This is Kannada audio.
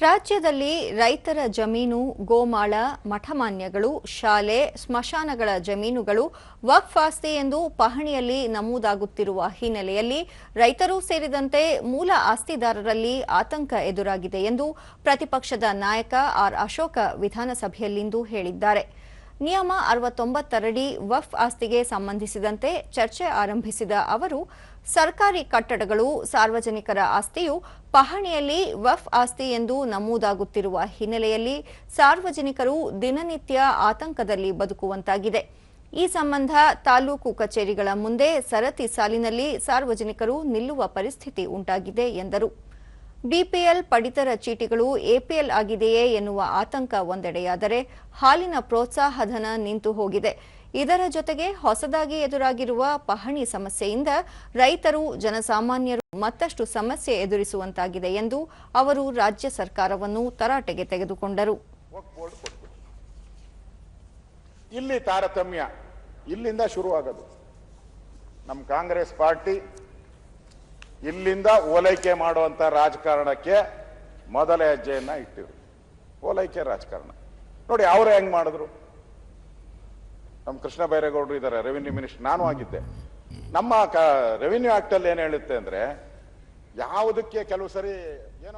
ರಾಜ್ಯದಲ್ಲಿ ರೈತರ ಜಮೀನು, ಗೋಮಾಳ, ಮಠಮಾನ್ಯಗಳು, ಶಾಲೆ, ಸ್ಮಶಾನಗಳ ಜಮೀನುಗಳು ವಕ್ಫ್ ಆಸ್ತಿ ಎಂದು ಪಹಣಿಯಲ್ಲಿ ನಮೂದಾಗುತ್ತಿರುವ ಹಿನ್ನೆಲೆಯಲ್ಲಿ ರೈತರೂ ಸೇರಿದಂತೆ ಮೂಲ ಆಸ್ತಿದಾರರಲ್ಲಿ ಆತಂಕ ಎದುರಾಗಿದೆ ಎಂದು ಪ್ರತಿಪಕ್ಷದ ನಾಯಕ ಆರ್ ಅಶೋಕ ವಿಧಾನಸಭೆಯಲ್ಲಿಂದು ಹೇಳಿದ್ದಾರೆ. ನಿಯಮ ಅರವತ್ತೊಂಬತ್ತರಡಿ ವಫ್ ಆಸ್ತಿಗೆ ಸಂಬಂಧಿಸಿದಂತೆ ಚರ್ಚೆ ಆರಂಭಿಸಿದ ಅವರು, ಸರ್ಕಾರಿ ಕಟ್ಟಡಗಳು ಸಾರ್ವಜನಿಕರ ಆಸ್ತಿಯು ಪಹಣಿಯಲ್ಲಿ ವಫ್ ಆಸ್ತಿ ಎಂದು ನಮೂದಾಗುತ್ತಿರುವ ಹಿನ್ನೆಲೆಯಲ್ಲಿ ಸಾರ್ವಜನಿಕರು ದಿನನಿತ್ಯ ಆತಂಕದಲ್ಲಿ ಬದುಕುವಂತಾಗಿದೆ. ಈ ಸಂಬಂಧ ತಾಲೂಕು ಕಚೇರಿಗಳ ಮುಂದೆ ಸರತಿ ಸಾಲಿನಲ್ಲಿ ಸಾರ್ವಜನಿಕರು ನಿಲ್ಲುವ ಪರಿಸ್ಥಿತಿ ಉಂಟಾಗಿದೆ ಎಂದರು. ಬಿಪಿಎಲ್ ಪಡಿತರ ಚೀಟಿಗಳು ಎಪಿಎಲ್ ಆಗಿದೆಯೇ ಎನ್ನುವ ಆತಂಕ ಒಂದೆಡೆಯಾದರೆ ಹಾಲಿನ ಪ್ರೋತ್ಸಾಹಧನ ನಿಂತು ಹೋಗಿದೆ. ಇದರ ಜೊತೆಗೆ ಹೊಸದಾಗಿ ಎದುರಾಗಿರುವ ಪಹಣಿ ಸಮಸ್ಯೆಯಿಂದ ರೈತರು, ಜನಸಾಮಾನ್ಯರು ಮತ್ತಷ್ಟು ಸಮಸ್ಯೆ ಎದುರಿಸುವಂತಾಗಿದೆ ಎಂದು ಅವರು ರಾಜ್ಯ ಸರ್ಕಾರವನ್ನು ತರಾಟೆಗೆ ತೆಗೆದುಕೊಂಡರು. ಇಲ್ಲಿ ತಾರತಮ್ಯ ಇಲ್ಲಿಂದ ಶುರುವಾಗದು. ನಮ್ಮ ಕಾಂಗ್ರೆಸ್ ಪಾರ್ಟಿ ಇಲ್ಲಿಂದ ಓಲೈಕೆ ಮಾಡುವಂತ ರಾಜಕಾರಣಕ್ಕೆ ಮೊದಲ ಹೆಜ್ಜೆಯನ್ನ ಇಟ್ಟಿರು ಓಲೈಕೆ ರಾಜಕಾರಣ. ನೋಡಿ, ಅವರು ಹೆಂಗ್ ಮಾಡಿದ್ರು? ನಮ್ಮ ಕೃಷ್ಣ ಬೈರೇಗೌಡರು ಇದ್ದಾರೆ ರೆವಿನ್ಯೂ ಮಿನಿಸ್ಟರ್ ನಾನು ಆಗಿದ್ದೆ. ನಮ್ಮ ರೆವಿನ್ಯೂ ಆಕ್ಟ್ ಅಲ್ಲಿ ಏನ್ ಹೇಳುತ್ತೆ ಅಂದ್ರೆ ಯಾವುದಕ್ಕೆ ಕೆಲವು ಸರಿ ಏನೋ